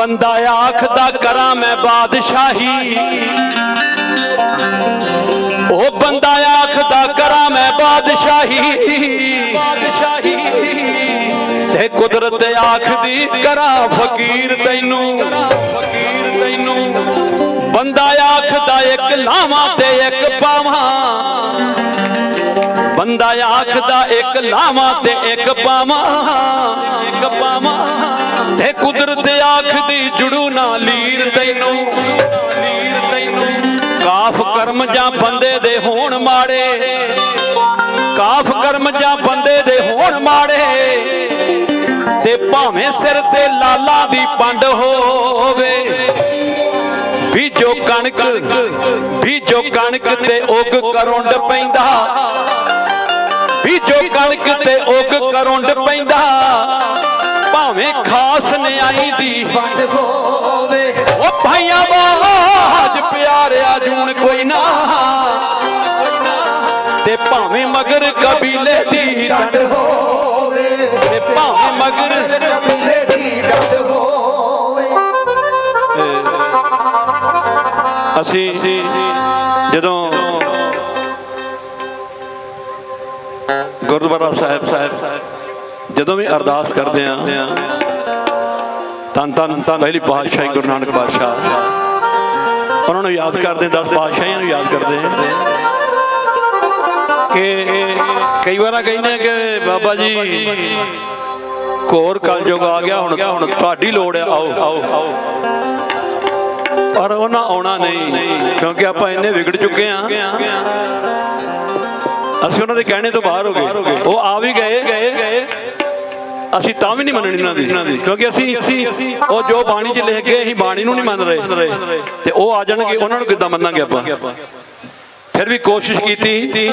ਬੰਦਾ ਆਖਦਾ ਕਰਾਂ ਮੈਂ ਬਾਦਸ਼ਾਹੀ। ਉਹ ਬੰਦਾ ਆਖਦਾ ਕਰਾਂ ਮੈਂ ਬਾਦਸ਼ਾਹੀ। ਬਾਦਸ਼ਾਹੀ ਤੇ ਕੁਦਰਤ ਆਖਦੀ ਕਰਾਂ ਫਕੀਰ ਤੈਨੂੰ। ਫਕੀਰ ਤੈਨੂੰ ਬੰਦਾ ਆਖਦਾ ਇੱਕ ਲਾਵਾਂ ਤੇ ਇੱਕ ਪਾਵਾਂ। ਬੰਦਾ ਆਖਦਾ ਇੱਕ ਲਾਵਾਂ ਤੇ ਇੱਕ ਪਾਵਾਂ ਇੱਕ ਪਾਵਾਂ। ਤੇ ਕੁਦਰਤ ਆਖਦੀ ਜੁੜੂ ਨਾ ਲੀਰ ਤੈਨੂੰ। ਕਾਫ ਕਰਮ ਜਾਂ ਬੰਦੇ ਦੇ ਹੋਣ ਮਾੜੇ। ਕਾਫ ਕਰਮ ਜਾਂ ਬੰਦੇ ਦੇ ਹੋਣ ਮਾੜੇ। ਤੇ ਭਾਵੇਂ ਸਿਰ ਤੇ ਲਾਲਾ ਦੀ ਪੰਡ ਹੋਵੇ। ਬੀਜੋ ਕਣਕ ਬੀਜੋ ਕਣਕ ਤੇ ਉਗ ਕਰੁੰਡ ਪੈਂਦਾ। ਬੀਜੋ ਕਣਕ ਤੇ ਉਗ ਕਰੁੰਡ ਪੈਂਦਾ। ਭਾਵੇਂ ਖਾਸ ਨਿਆਈ ਦੀ ਵੰਡ ਹੋਵੇ। ਉਹ ਭਾਈਆਂ ਬਾਜ ਪਿਆਰਿਆ ਜੂਣ ਕੋਈ ਨਾ। ਤੇ ਭਾਵੇਂ ਮਗਰ ਕਬੀਲੇ ਦੀ ਡੰਡ ਹੋਵੇ। ਤੇ ਭਾਵੇਂ ਮਗਰ ਕਬੀਲੇ ਦੀ ਡੰਡ ਹੋਵੇ। ਅਸੀਂ ਜਦੋਂ ਗੁਰਦੁਆਰਾ ਸਾਹਿਬ ਸਾਹਿਬ ਜਦੋਂ ਵੀ ਅਰਦਾਸ ਕਰਦੇ ਆ ਤਨ ਤਨ ਤਨ ਪਹਿਲੀ ਪਾਤਸ਼ਾਹੀ ਗੁਰੂ ਨਾਨਕ ਪਾਤਸ਼ਾਹ। ਉਹਨਾਂ ਨੂੰ ਯਾਦ ਕਰਦੇ 10 ਪਾਤਸ਼ਾਹੀਆਂ ਨੂੰ ਯਾਦ ਕਰਦੇ ਕਿ ਕਈ ਵਾਰ ਕਹਿੰਦੇ ਕਿ ਬਾਬਾ ਜੀ ਕੋਰ ਕਲਯੁਗ ਆ ਗਿਆ, ਹੁਣ ਹੁਣ ਤੁਹਾਡੀ ਲੋੜ ਹੈ ਆਓ। ਆਓ ਪਰ ਉਹਨਾਂ ਆਉਣਾ ਨਹੀਂ, ਕਿਉਂਕਿ ਆਪਾਂ ਇੰਨੇ ਵਿਗੜ ਚੁੱਕੇ ਆ ਅਸੀਂ ਉਹਨਾਂ ਦੇ ਕਹਿਣੇ ਤੋਂ ਬਾਹਰ ਹੋ ਗਏ। ਉਹ ਆ ਵੀ ਗਏ ਗਏ ਗਏ। ਅਸੀਂ ਤਾਂ ਵੀ ਨਹੀਂ ਮੰਨਣੀ ਇਹਨਾਂ ਦੀ ਕਿਉਂਕਿ ਅਸੀਂ ਉਹ ਜੋ ਬਾਣੀ 'ਚ ਲਿਖ ਕੇ ਅਸੀਂ ਬਾਣੀ ਨੂੰ ਨਹੀਂ ਮੰਨ ਰਹੇ। ਤੇ ਉਹ ਆ ਜਾਣਗੇ ਉਹਨਾਂ ਨੂੰ ਕਿੱਦਾਂ ਮੰਨਾਂਗੇ ਆਪਾਂ? ਫਿਰ ਵੀ ਕੋਸ਼ਿਸ਼ ਕੀਤੀ।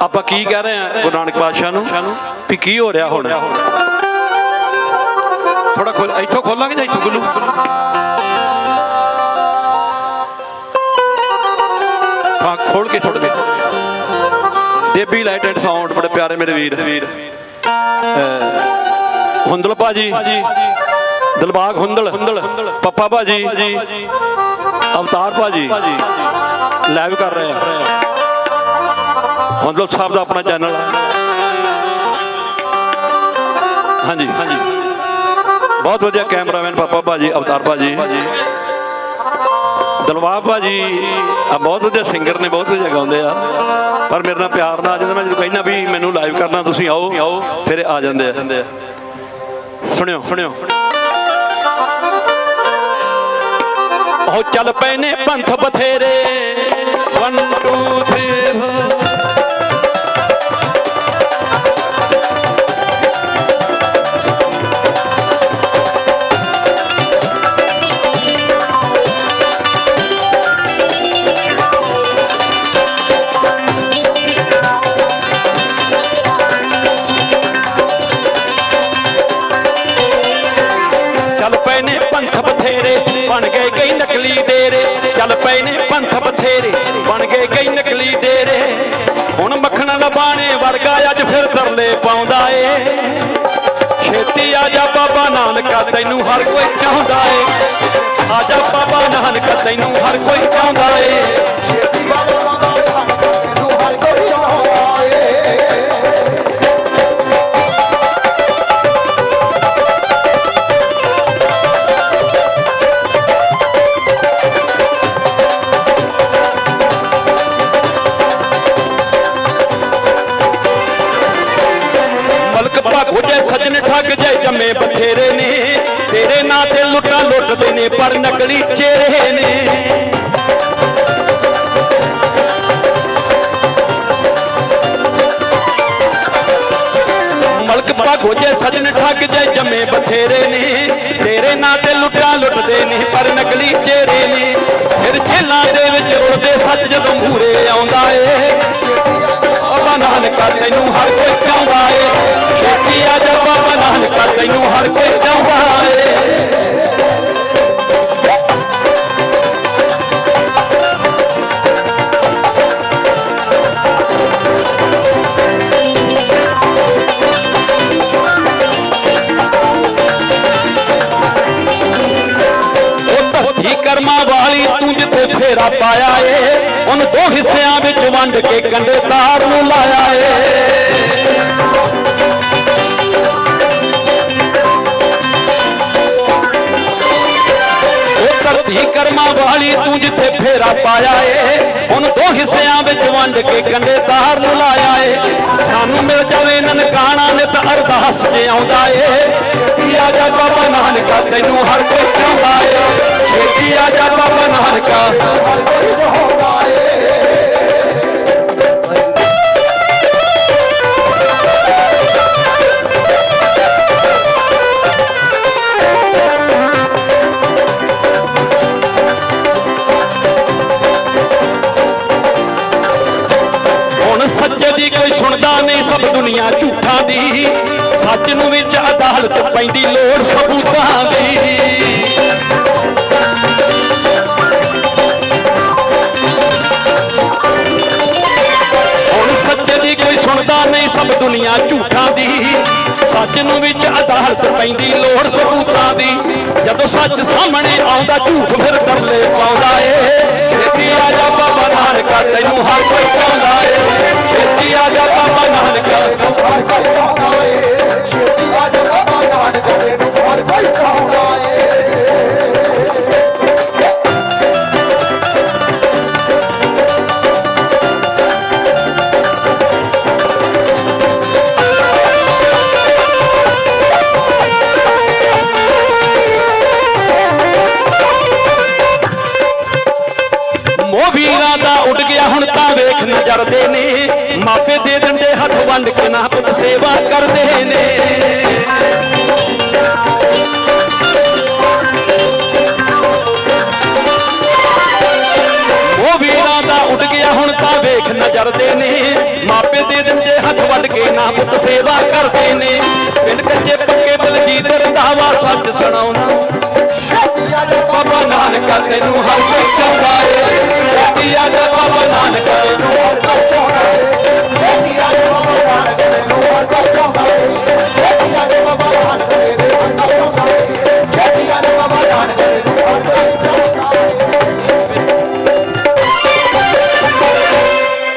ਆਪਾਂ ਕੀ ਕਹਿ ਰਹੇ ਆ ਗੁਰੂ ਨਾਨਕ ਪਾਤਸ਼ਾਹ ਨੂੰ? ਵੀ ਕੀ ਹੋ ਰਿਹਾ ਹੁਣ? ਥੋੜਾ ਖੋਲ ਇੱਥੋਂ ਖੋਲਾਂਗੇ ਜਾਂ ਇੱਥੋਂ ਖੁੱਲੂ? ਹਾਂ ਖੋਲ ਕੇ ਥੋੜੇ ਦੇਬੀ ਲਾਈਟ ਐਂਡ ਸਾਊਂਡ ਬੜੇ ਪਿਆਰੇ ਮੇਰੇ ਵੀਰ। ਹੁੰਦਲ ਭਾਜੀ। ਦਿਲਬਾਗ ਹੁੰਦਲ, ਪੱਪਾ ਭਾਜੀ, ਅਵਤਾਰ ਭਾਜੀ ਲਾਈਵ ਕਰ ਰਹੇ ਆ। ਹੁੰਦਲ ਸਾਹਿਬ ਦਾ ਆਪਣਾ ਚੈਨਲ ਹਾਂਜੀ। ਹਾਂਜੀ ਬਹੁਤ ਵਧੀਆ ਕੈਮਰਾਮੈਨ ਪਾਪਾ ਭਾਜੀ, ਅਵਤਾਰ ਭਾਜੀ। ਦਲਵਾਬ ਭਾਜੀ ਆ ਬਹੁਤ ਵਧੀਆ ਸਿੰਗਰ ਨੇ, ਬਹੁਤ ਵਧੀਆ ਗਾਉਂਦੇ ਆ। ਪਰ ਮੇਰੇ ਨਾਲ ਪਿਆਰ ਨਾਲ ਆ ਜਾਂਦਾ, ਮੈਂ ਜਦੋਂ ਕਹਿੰਦਾ ਵੀ ਮੈਨੂੰ ਲਾਈਵ ਕਰਨਾ, ਤੁਸੀਂ ਆਓ ਆਓ ਫਿਰ ਆ ਜਾਂਦੇ ਆ। ਸੁਣਿਓ। ਸੁਣਿਓ ਉਹ ਚੱਲ ਪਏ ਨੇ ਪੰਥ ਬਥੇਰੇ 1 2 3 4 ਬਥੇਰੇ, ਬਣ ਗਏ ਕਈ ਨਕਲੀ ਡੇਰੇ। ਚੱਲ ਪਏ ਨੇ ਪੰਥ ਬਥੇਰੇ, ਬਣ ਗਏ ਕਈ ਨਕਲੀ ਡੇਰੇ। ਹੁਣ ਮੱਖਣ ਲਬਾਣੇ ਵਰਗਾ ਅੱਜ ਫਿਰ ਤਰਲੇ ਪਾਉਂਦਾ ਏ। ਛੇਤੀ ਆ ਜਾ ਬਾਬਾ ਨਾਨਕਾ, ਤੈਨੂੰ ਹਰ ਕੋਈ ਚਾਹੁੰਦਾ ਏ। ਆ ਜਾ ਬਾਬਾ ਨਾਨਕਾ, ਤੈਨੂੰ ਹਰ ਕੋਈ ਚਾਹੁੰਦਾ ਏ। ਛੇਤੀ ਬਾਬਾ ਲੁੱਟਾਂ ਲੁੱਟਦੇ ਨੇ, ਪਰ ਨਕਲੀ ਚਿਹਰੇ ਨੇ। ਮਲਕ ਭਾਗੋ ਜੇ ਸਜਣ ਠੱਗ ਜੇ ਜੰਮੇ ਬਥੇਰੇ ਨੇ। ਤੇਰੇ ਨਾਂ ਤੇ ਲੁੱਟਾਂ ਲੁੱਟਦੇ ਨੇ, ਪਰ ਨਕਲੀ ਚਿਹਰੇ ਨੇ। ਫਿਰ ਜੇਲਾਂ ਦੇ ਵਿੱਚ ਰੁੜਦੇ ਸੱਚ ਜਦੋਂ ਮੂਰੇ ਆਉਂਦਾ ਏ। ਬਾਬਾ ਨਾਨਕਾ ਤੈਨੂੰ ਹਰ ਕੋਈ ਚਾਹੁੰਦਾ ਏ। ਜਿੱਥੇ ਪਾਇਆ ਏ। ਉਹਨੂੰ ਦੋ ਹਿੱਸਿਆਂ ਵਿੱਚ ਵੰਡ ਕੇ ਕੰਡੇ ਤਾਰ ਨੂੰ ਲਾਇਆ ਏ। ਉਹ ਧਰਤੀ ਕਰਮਾਂ ਵਾਲੀ ਤੂੰ ਜਿੱਥੇ ਫੇਰਾ ਪਾਇਆ ਏ। ਉਹਨੂੰ ਦੋ ਹਿੱਸਿਆਂ ਵਿੱਚ ਵੰਡ ਕੇ ਕੰਡੇ ਤਾਰ ਨੂੰ ਲਾਇਆ ਏ। ਸਾਨੂੰ ਮਿਲ ਜਾਵੇ ਨਨਕਾਣਾ ਨਿਤ ਅਰਦਾਸ ਜੇ ਆਉਂਦਾ ਏ। ਛੇਤੀ ਆ ਜਾ ਬਾਬਾ ਨਾਨਕਾ ਤੈਨੂੰ ਹਰ ਕੋਈ ਚਾਹੁੰਦਾ ਏ। ਛੇਤੀ ਆ ਜਾ ਬਾਬਾ ਨਾਨਕਾ। ਹਰ ਕੋਈ ਸਹਾਉਂਦਾ ਏ ਹੁਣ ਸੱਚੇ ਦੀ ਕੋਈ ਸੁਣਦਾ ਨਹੀਂ ਸਭ ਦੁਨੀਆ ਝੂਠਾਂ ਦੀ। ਸੱਚ ਨੂੰ ਵਿੱਚ ਅਦਾਲਤ ਪੈਂਦੀ ਲੋੜ ਸਬੂਤਾਂ ਦੀ। ਹੁਣ ਸੱਚੇ ਦੀ ਕੋਈ ਸੁਣਦਾ ਨਹੀਂ ਸਭ ਦੁਨੀਆ ਝੂਠਾਂ ਦੀ। ਸੱਚ ਨੂੰ ਵਿੱਚ ਅਦਾਲਤ ਪੈਂਦੀ ਲੋੜ ਸਬੂਤਾਂ ਦੀ। ਜਦੋਂ ਸੱਚ ਸਾਹਮਣੇ ਆਉਂਦਾ, ਝੂਠ ਫਿਰ ਤਰਲੇ ਪਾਉਂਦਾ ਏ। ਛੇਤੀ ਆ ਜਾ ਬਾਬਾ ਨਾਨਕਾ, ਤੈਨੂੰ ਹਰ ਕੋਈ ਚਾਹੁੰਦਾ ਏ। ਛੇਤੀ ਆ ਜਾ ਬਾਬਾ ਨਾਨਕਾ ਕਰਦੇ ਨਜ਼ਰਦੇ ਨੇ। ਮਾਪੇ ਦੇ ਦਿੰਦੇ ਹੱਥ ਵੰਡ ਕੇ ਨਾ ਪੁੱਤ ਸੇਵਾ ਕਰਦੇ। ਕੇ ਨਾ ਪੁੱਤ ਸੇਵਾ ਕਰਦੇ ਨੇ। ਪਿੰਡ ਕੱਚੇ ਪੱਕੇ ਬਲਜੀਤ ਰੰਧਾਵਾ ਸੱਚ ਸੁਣਾਉਣਾ ਬਾਬਾ ਨਾਨਕਾ ਤੈਨੂੰ ਹਰ ਕੋਈ ਚਾਹੁੰਦਾ ਏ। ਛੇਤੀ ਆ ਜਾ ਬਾਬਾ ਨਾਨਕਾ ਹਰ ਕੋਈ ਚਾਹੁੰਦਾ ਏ।